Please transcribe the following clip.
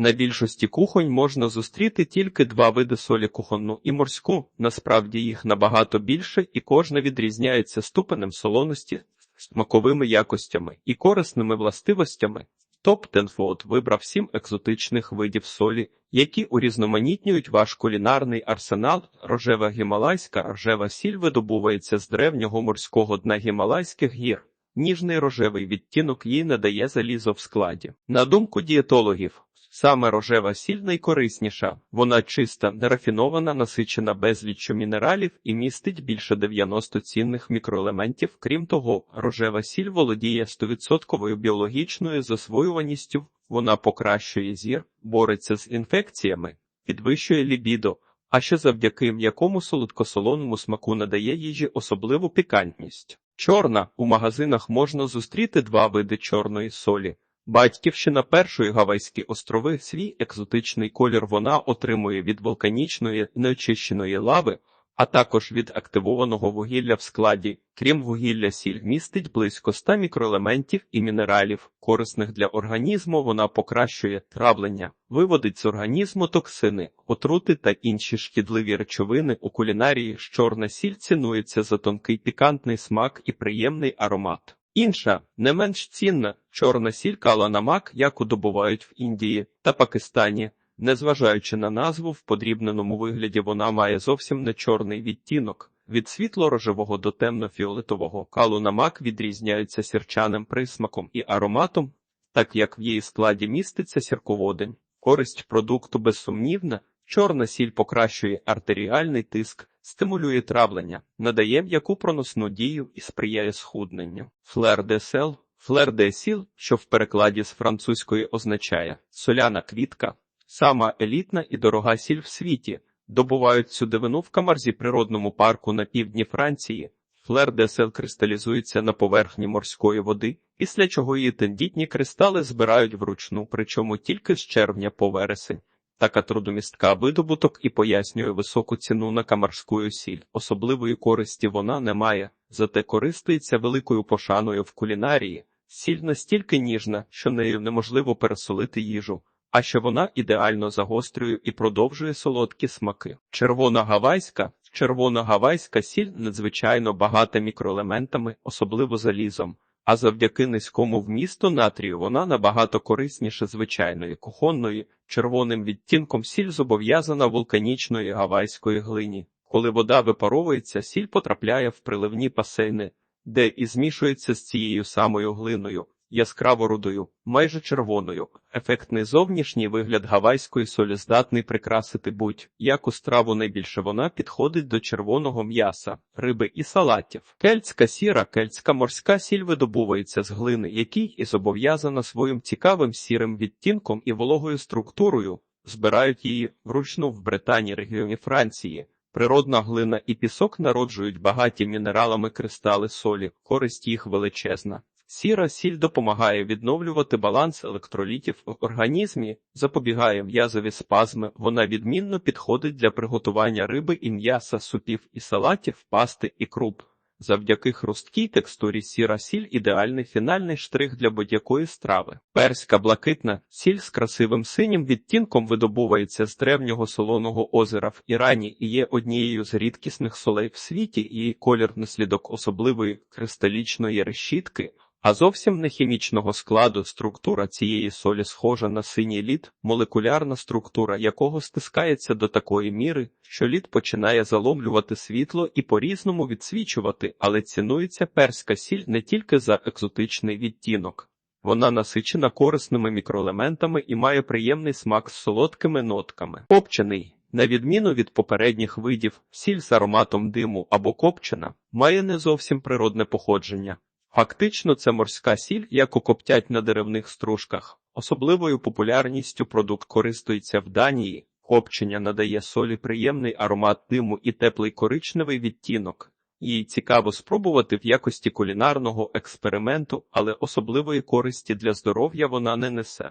На більшості кухонь можна зустріти тільки два види солі кухонну і морську. Насправді їх набагато більше, і кожна відрізняється ступенем солоності, смаковими якостями і корисними властивостями. Топ Тенфуд вибрав сім екзотичних видів солі, які урізноманітнюють ваш кулінарний арсенал. Рожева гімалайська рожева сіль видобувається з древнього морського дна гімалайських гір. Ніжний рожевий відтінок їй надає залізо в складі. На думку дієтологів, саме рожева сіль найкорисніша. Вона чиста, нерафінована, насичена безліччю мінералів і містить більше 90 цінних мікроелементів. Крім того, рожева сіль володіє 100% біологічною засвоюваністю. Вона покращує зір, бореться з інфекціями, підвищує лібідо, а ще завдяки м'якому солодкосолоному смаку надає їжі особливу пікантність. Чорна у магазинах можна зустріти два види чорної солі. Батьківщина першої Гавайські острови свій екзотичний колір вона отримує від вулканічної неочищеної лави, а також від активованого вугілля в складі. Крім вугілля, сіль містить близько 100 мікроелементів і мінералів, корисних для організму. Вона покращує травлення, виводить з організму токсини, отрути та інші шкідливі речовини. У кулінарії чорна сіль цінується за тонкий пікантний смак і приємний аромат. Інша, не менш цінна, чорна сіль каланамак, яку добувають в Індії та Пакистані. Незважаючи на назву, в подрібненому вигляді вона має зовсім не чорний відтінок. Від світло-рожевого до темно-фіолетового калунамак відрізняються сірчаним присмаком і ароматом, так як в її складі міститься сірководень. Користь продукту безсумнівна, чорна сіль покращує артеріальний тиск, стимулює травлення, надає м'яку проносну дію і сприяє схудненню. Флер де сел, флер де сіл, що в перекладі з французької означає соляна квітка, сама елітна і дорога сіль в світі. Добувають цю дивину в камарзі природному парку на півдні Франції. Флер де сел кристалізується на поверхні морської води, після чого її тендітні кристали збирають вручну, причому тільки з червня по вересень. Така трудомістка видобуток і пояснює високу ціну на камарську сіль. Особливої користі вона не має, зате користується великою пошаною в кулінарії. Сіль настільки ніжна, що нею неможливо пересолити їжу, а ще вона ідеально загострює і продовжує солодкі смаки. Червона гавайська червона гавайська сіль надзвичайно багата мікроелементами, особливо залізом. А завдяки низькому вмісту натрію вона набагато корисніше звичайної кухонної, червоним відтінком сіль зобов'язана вулканічної гавайської глині. Коли вода випаровується, сіль потрапляє в приливні басейни, де і змішується з цією самою глиною, яскраво рудою, майже червоною. Ефектний зовнішній вигляд гавайської солі здатний прикрасити будь-яку страву найбільше вона підходить до червоного м'яса, риби і салатів. Кельтська сіра, кельтська морська сіль видобувається з глини, який і зобов'язана своїм цікавим сірим відтінком і вологою структурою. Збирають її вручну в Британії регіоні Франції. Природна глина і пісок народжують багаті мінералами кристали солі, користь їх величезна. Сіра сіль допомагає відновлювати баланс електролітів в організмі, запобігає м'язові спазми. Вона відмінно підходить для приготування риби і м'яса, супів і салатів, пасти і круп. Завдяки хрусткій текстурі сіра сіль ідеальний фінальний штрих для будь-якої страви. Перська блакитна сіль з красивим синім відтінком видобувається з древнього солоного озера в Ірані і є однією з рідкісних солей в світі. Її колір наслідок особливої кристалічної решітки. А зовсім не хімічного складу структура цієї солі схожа на синій лід, молекулярна структура якого стискається до такої міри, що лід починає заломлювати світло і по-різному відсвічувати, але цінується перська сіль не тільки за екзотичний відтінок. Вона насичена корисними мікроелементами і має приємний смак з солодкими нотками. Копчений, на відміну від попередніх видів, сіль з ароматом диму або копчена, має не зовсім природне походження. Фактично, це морська сіль, яку коптять на деревних стружках. Особливою популярністю продукт користується в Данії. Копчення надає солі приємний аромат диму і теплий коричневий відтінок. Її цікаво спробувати в якості кулінарного експерименту, але особливої користі для здоров'я вона не несе.